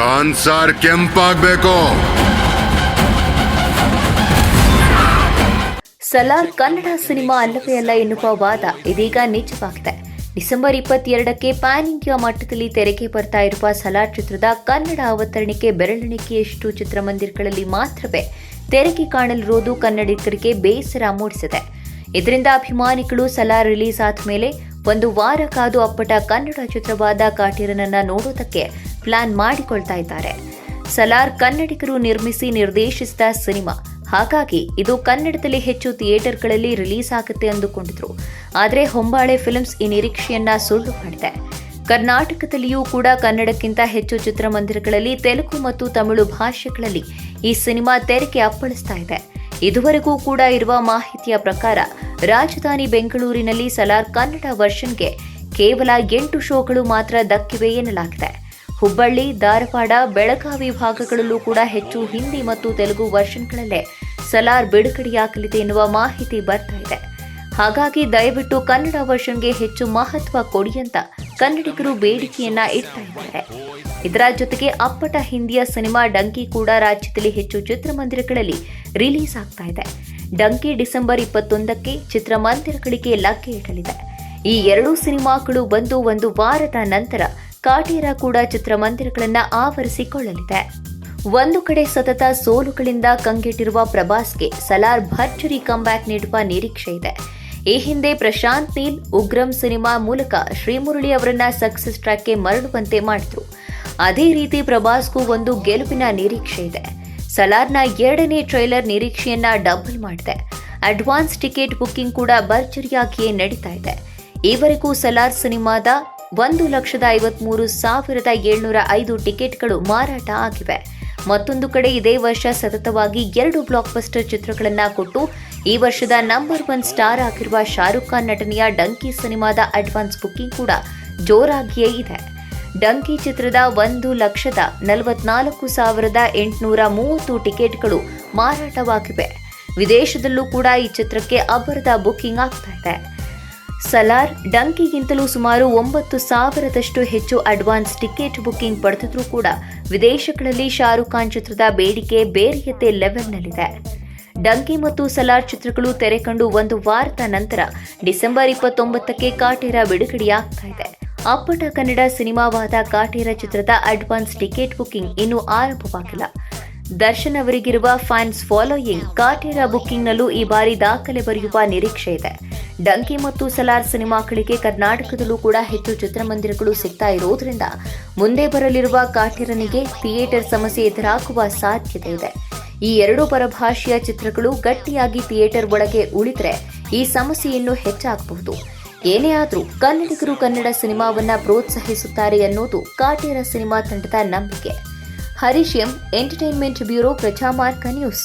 Khan sir ಕೆಂಪಾಗ್ಬೇಕು. Salaar Kannada cinema ಅಲ್ಲವೇ ಅಲ್ಲ ಎನ್ನುವ ವಾದ ಇದೀಗ ನಿಜವಾಗಿದೆ ಡಿಸೆಂಬರ್ ಇಪ್ಪತ್ತೆರಡಕ್ಕೆ ಪ್ಯಾನ್ ಇಂಡಿಯಾ ಮಟ್ಟದಲ್ಲಿ ತೆರೆಗೆ ಬರ್ತಾ ಇರುವ ಸಲಾರ್ ಚಿತ್ರದ ಕನ್ನಡ ಅವತರಣಿಕೆ ಬೆರಳೆಣಿಕೆಯಷ್ಟು ಚಿತ್ರಮಂದಿರಗಳಲ್ಲಿ ಮಾತ್ರವೇ ತೆರೆಗೆ ಕಾಣಲಿರುವುದು ಕನ್ನಡಿಗರಿಗೆ ಬೇಸರ ಮೂಡಿಸಿದೆ. ಇದರಿಂದ ಅಭಿಮಾನಿಗಳು ಸಲಾರ್ ರಿಲೀಸ್ ಆದ ಮೇಲೆ ಒಂದು ವಾರ ಕಾದು ಅಪ್ಪಟ ಕನ್ನಡ ಚಿತ್ರವಾದ ಕಾಟೀರನನ್ನ ನೋಡೋದಕ್ಕೆ ಪ್ಲಾನ್ ಮಾಡಿಕೊಳ್ತಾ ಇದ್ದಾರೆ. ಸಲಾರ್ ಕನ್ನಡಿಗರು ನಿರ್ಮಿಸಿ ನಿರ್ದೇಶಿಸಿದ ಸಿನಿಮಾ. ಹಾಗಾಗಿ ಇದು ಕನ್ನಡದಲ್ಲಿ ಹೆಚ್ಚು ಥಿಯೇಟರ್ಗಳಲ್ಲಿ ರಿಲೀಸ್ ಆಗುತ್ತೆ ಅಂದುಕೊಂಡಿದ್ರು. ಆದರೆ ಹೊಂಬಾಳೆ ಫಿಲ್ಮ್ಸ್ ಈ ನಿರೀಕ್ಷೆಯನ್ನ ಸುಳ್ಳು ಮಾಡಿದೆ. ಕರ್ನಾಟಕದಲ್ಲಿಯೂ ಕೂಡ ಕನ್ನಡಕ್ಕಿಂತ ಹೆಚ್ಚು ಚಿತ್ರಮಂದಿರಗಳಲ್ಲಿ ತೆಲುಗು ಮತ್ತು ತಮಿಳು ಭಾಷೆಗಳಲ್ಲಿ ಈ ಸಿನಿಮಾ ತೆರೆಗೆ ಅಪ್ಪಳಿಸ್ತಾ ಇದೆ. ಇದುವರೆಗೂ ಕೂಡ ಇರುವ ಮಾಹಿತಿಯ ಪ್ರಕಾರ ರಾಜಧಾನಿ ಬೆಂಗಳೂರಿನಲ್ಲಿ ಸಲಾರ್ ಕನ್ನಡ ವರ್ಷನ್ಗೆ ಕೇವಲ ಎಂಟು ಶೋಗಳು ಮಾತ್ರ ದಕ್ಕಿವೆ ಎನ್ನಲಾಗಿದೆ. ಹುಬ್ಬಳ್ಳಿ, ಧಾರವಾಡ, ಬೆಳಗಾವಿ ಭಾಗಗಳಲ್ಲೂ ಕೂಡ ಹೆಚ್ಚು ಹಿಂದಿ ಮತ್ತು ತೆಲುಗು ವರ್ಷನ್ಗಳಲ್ಲೇ ಸಲಾರ್ ಬಿಡುಗಡೆಯಾಗಲಿದೆ ಎನ್ನುವ ಮಾಹಿತಿ ಬರ್ತಾ ಇದೆ. ಹಾಗಾಗಿ ದಯವಿಟ್ಟು ಕನ್ನಡ ವರ್ಷನ್ಗೆ ಹೆಚ್ಚು ಮಹತ್ವ ಕೊಡಿ ಅಂತ ಕನ್ನಡಿಗರು ಬೇಡಿಕೆಯನ್ನ ಇಡ್ತಾ ಇದ್ದಾರೆ ಇದರ ಜೊತೆಗೆ ಅಪ್ಪಟ ಹಿಂದಿಯ ಸಿನಿಮಾ ಡಂಕಿ ಕೂಡ ರಾಜ್ಯದಲ್ಲಿ ಹೆಚ್ಚು ಚಿತ್ರಮಂದಿರಗಳಲ್ಲಿ ರಿಲೀಸ್ ಆಗ್ತಾ ಇದೆ. ಡಂಕಿ ಡಿಸೆಂಬರ್ ಇಪ್ಪತ್ತೊಂದಕ್ಕೆ ಚಿತ್ರಮಂದಿರಗಳಿಗೆ ಲಗ್ಗೆ ಇಡಲಿದೆ. ಈ ಎರಡೂ ಸಿನಿಮಾಗಳು ಬಂದು ಒಂದು ವಾರದ ನಂತರ ಕಾಟೇರ ಕೂಡ ಚಿತ್ರಮಂದಿರಗಳನ್ನ ಆವರಿಸಿಕೊಳ್ಳಲಿದೆ. ಒಂದು ಕಡೆ ಸತತ ಸೋಲುಗಳಿಂದ ಕಂಗೆಟ್ಟಿರುವ ಪ್ರಭಾಸ್ಗೆ ಸಲಾರ್ ಭರ್ಜರಿ ಕಂಬ್ಯಾಕ್ ನೀಡುವ ನಿರೀಕ್ಷೆ ಇದೆ. ಈ ಹಿಂದೆ ಪ್ರಶಾಂತ್ ನೀಲ್ ಉಗ್ರಂ ಸಿನಿಮಾ ಮೂಲಕ ಶ್ರೀಮುರಳಿ ಅವರನ್ನ ಸಕ್ಸಸ್ ಟ್ರ್ಯಾಕ್ಗೆ ಮರಳುವಂತೆ ಮಾಡಿದ್ರು. ಅದೇ ರೀತಿ ಪ್ರಭಾಸ್ಗೂ ಒಂದು ಗೆಲುವಿನ ನಿರೀಕ್ಷೆ ಇದೆ. ಸಲಾರ್ನ ಎರಡನೇ ಟ್ರೈಲರ್ ನಿರೀಕ್ಷೆಯನ್ನ ಡಬಲ್ ಮಾಡಿದೆ. ಅಡ್ವಾನ್ಸ್ ಟಿಕೆಟ್ ಬುಕ್ಕಿಂಗ್ ಕೂಡ ಭರ್ಜರಿಯಾಗಿಯೇ ನಡೀತಾ ಇದೆ. ಈವರೆಗೂ ಸಲಾರ್ ಸಿನಿಮಾದ ಒಂದು ಲಕ್ಷದ ಐವತ್ಮೂರು ಸಾವಿರದ ಏಳ್ನೂರ ಐದು ಟಿಕೆಟ್ಗಳು ಮಾರಾಟ ಆಗಿವೆ. ಮತ್ತೊಂದು ಕಡೆ ಇದೇ ವರ್ಷ ಸತತವಾಗಿ ಎರಡು ಬ್ಲಾಕ್ ಬಸ್ಟರ್ ಚಿತ್ರಗಳನ್ನು ಕೊಟ್ಟು, ಈ ವರ್ಷದ ನಂಬರ್ ಒನ್ ಸ್ಟಾರ್ ಆಗಿರುವ ಶಾರುಖ್ ಖಾನ್ ನಟನೆಯ ಡಂಕಿ ಸಿನಿಮಾದ ಅಡ್ವಾನ್ಸ್ ಬುಕ್ಕಿಂಗ್ ಕೂಡ ಜೋರಾಗಿಯೇ ಇದೆ. ಡಂಕಿ ಚಿತ್ರದ ಒಂದು ಲಕ್ಷದ ನಲವತ್ನಾಲ್ಕು ಸಾವಿರದ ಎಂಟುನೂರ ಮೂವತ್ತು ಟಿಕೆಟ್ಗಳು ಮಾರಾಟವಾಗಿವೆ. ವಿದೇಶದಲ್ಲೂ ಕೂಡ ಈ ಚಿತ್ರಕ್ಕೆ ಅಬ್ಬರದ ಬುಕ್ಕಿಂಗ್ ಆಗ್ತಾ ಇದೆ. ಸಲಾರ್ ಡಂಕಿಗಿಂತಲೂ ಸುಮಾರು ಒಂಬತ್ತು ಸಾವಿರದಷ್ಟು ಹೆಚ್ಚು ಅಡ್ವಾನ್ಸ್ ಟಿಕೆಟ್ ಬುಕ್ಕಿಂಗ್ ಪಡೆದಿದ್ರೂ ಕೂಡ ವಿದೇಶಗಳಲ್ಲಿ ಶಾರುಖ್ ಖಾನ್ ಚಿತ್ರದ ಬೇಡಿಕೆ ಬೇರೆಯತೆ ಲೆವೆಲ್ನಲ್ಲಿದೆ. ಡಂಕಿ ಮತ್ತು ಸಲಾರ್ ಚಿತ್ರಗಳು ತೆರೆ ಕಂಡು ಒಂದು ವಾರದ ನಂತರ ಡಿಸೆಂಬರ್ ಇಪ್ಪತ್ತೊಂಬತ್ತಕ್ಕೆ ಕಾಟೇರ ಬಿಡುಗಡೆಯಾಗ್ತಾ ಇದೆ. ಅಪ್ಪಟ ಕನ್ನಡ ಸಿನಿಮಾವಾದ ಕಾಟೇರ ಚಿತ್ರದ ಅಡ್ವಾನ್ಸ್ ಟಿಕೆಟ್ ಬುಕ್ಕಿಂಗ್ ಇನ್ನೂ ಆರಂಭವಾಗಿಲ್ಲ. ದರ್ಶನ್ ಅವರಿಗಿರುವ ಫ್ಯಾನ್ಸ್ ಫಾಲೋಯಿಂಗ್ ಕಾಟೇರ ಬುಕ್ಕಿಂಗ್ನಲ್ಲೂ ಈ ಬಾರಿ ದಾಖಲೆ ಬರೆಯುವ ನಿರೀಕ್ಷೆ ಇದೆ. ಡಂಕಿ ಮತ್ತು ಸಲಾರ್ ಸಿನಿಮಾಗಳಿಗೆ ಕರ್ನಾಟಕದಲ್ಲೂ ಕೂಡ ಹೆಚ್ಚು ಚಿತ್ರಮಂದಿರಗಳು ಸಿಗ್ತಾ ಇರೋದ್ರಿಂದ ಮುಂದೆ ಬರಲಿರುವ ಕಾಟಿರನಿಗೆ ಥಿಯೇಟರ್ ಸಮಸ್ಯೆ ಎದುರಾಗುವ ಸಾಧ್ಯತೆ ಇದೆ. ಈ ಎರಡು ಪರಭಾಷೆಯ ಚಿತ್ರಗಳು ಗಟ್ಟಿಯಾಗಿ ಥಿಯೇಟರ್ ಒಳಗೆ ಉಳಿದರೆ ಈ ಸಮಸ್ಯೆಯನ್ನು ಹೆಚ್ಚಾಗಬಹುದು. ಏನೇ ಆದರೂ ಕನ್ನಡಿಗರು ಕನ್ನಡ ಸಿನಿಮಾವನ್ನ ಪ್ರೋತ್ಸಾಹಿಸುತ್ತಾರೆ ಅನ್ನೋದು ಕಾಟೇರ ಸಿನಿಮಾ ತಂಡದ ನಂಬಿಕೆ. Harish M, entertainment bureau, Prajamarga news.